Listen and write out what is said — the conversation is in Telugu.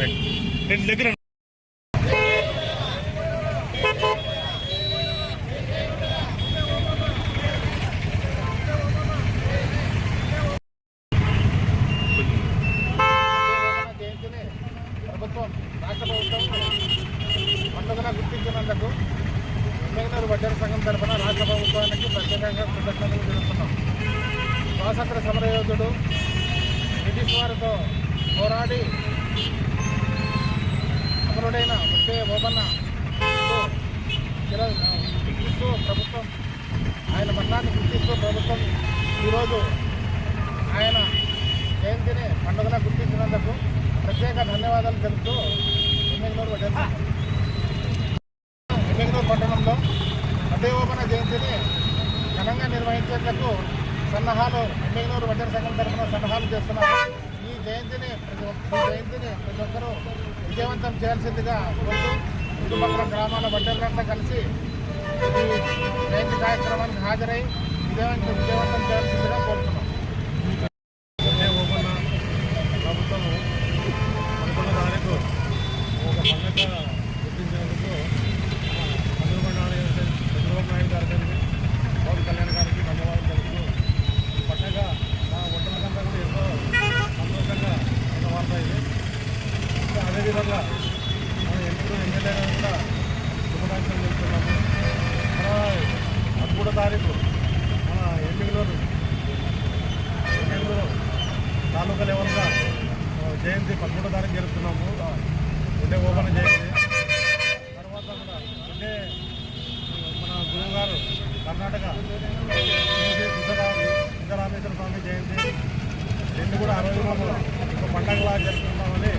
రెండు దగ్గర ప్రభుత్వం రాష్ట్ర ప్రభుత్వం పండుగగా గుర్తించినందుకు ఉమ్మగనూరు వడ్డర సంఘం తరఫున రాష్ట్ర ప్రభుత్వానికి ప్రత్యేకంగా కృతజ్ఞతలు తెలుపుతున్నాం స్వాతంత్ర సమరయోధుడు బ్రిటిష్ వారితో పోరాడి అమరుడైన ముత్తే ఓబన్న గుర్తిస్తూ ప్రభుత్వం ఆయన మరణాన్ని గుర్తిస్తూ ప్రభుత్వం ఈరోజు ఆయన జయంతిని పండుగలా గుర్తించినందుకు ప్రత్యేక ధన్యవాదాలు తెలుపుతూ ఎమ్మెగ్నూరు వడ్డేరు ఎమ్మెగ్నూరు పట్టణంలో అదేవోపన జయంతిని ఘనంగా నిర్వహించేందుకు సన్నాహాలు ఎమ్మెగ్నూరు వడ్డేరు సంఘం తరఫున సన్నాహాలు చేస్తున్నారు. ఈ జయంతిని ప్రతి ఒక్క జయంతిని ప్రతి ఒక్కరూ విజయవంతం చేయాల్సిందిగా చుట్టుపక్కల గ్రామాల వడ్డేరులంతా కలిసి ఈ జయంతి కార్యక్రమానికి హాజరై విజయవంతం విజయవంతం చేయాల్సిందిగా కోరుతున్నాం. అదేవిధంగా మన ఎంపీ ఎమ్మెల్యే కూడా శుభాకాంక్షలు తెలుపుతున్నాము. మన పదమూడో తారీఖు మన ఎన్నికలు ఎన్నికలు తాలూకా లెవెల్గా జయంతి పదమూడో తారీఖు జరుపుతున్నాము. ఉండే ఓపెన్ జయంతి. తర్వాత కూడా ఉండే మన గురువుగారు కర్ణాటక సిద్ధరామేశ్వర స్వామి జయంతి. రెండు కూడా ఆ రోజు మనం ఒక పండగలా జరుపుకుంటామని